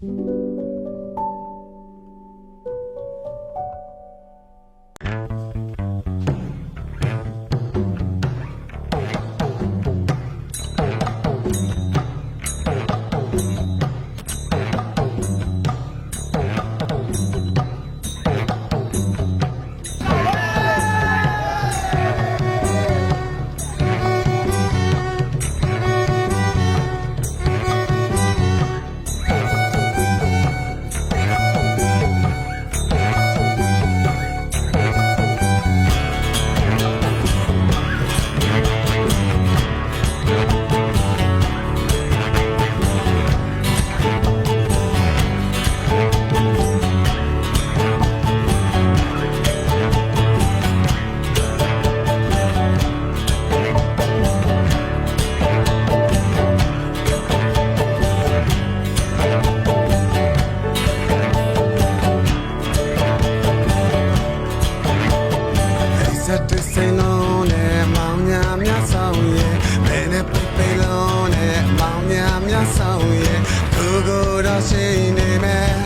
စက် တစိန်လုံးနဲ့မောင်ညာမြတ်ဆောင်ရဲ့ဘယ်နဲ့ပိတ်ပိတ်လုံးနဲ့မောင်ညာမြတ်ဆောင်ရဲ့ကိုကိုတော့ရှိနေမယ်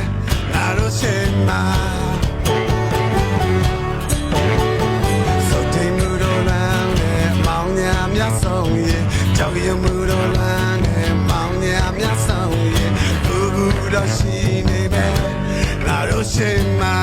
ငါတို့ရှိမှာစောတိမှုတော်လမ်းနဲ့မောင်ညာမြတ်ဆောင်ရဲ့ကြောက်ရွံ့မှုတော်လမ်းနဲ့မောင်ညာမြတ်ဆောင်ရဲ့ကိုကိုတော့ရှိနေမယ်ငါတို့ရှိမှာ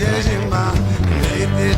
ရာရဲရင်မှာနေတဲ့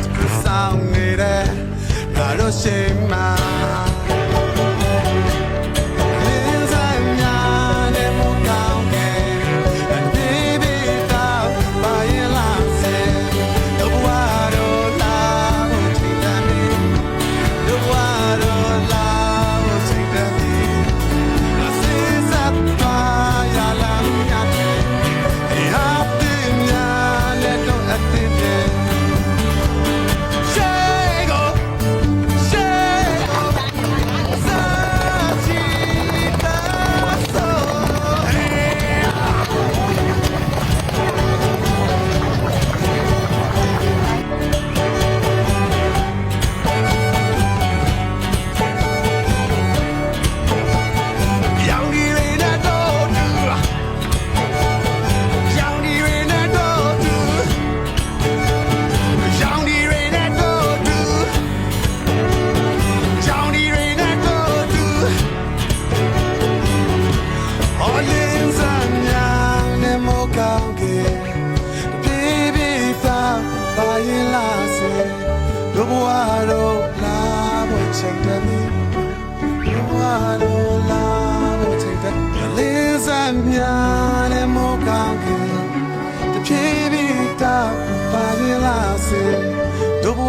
တို့ဘဝတော့လာဖို့ချိန်တယ်ဘဝလိုလာဖို့ချိန်တဲ့လေးစံများနဲ့မောကောင်းကင်တဖြည်းဖြည်းတောက်ပါရင်လာစေတို့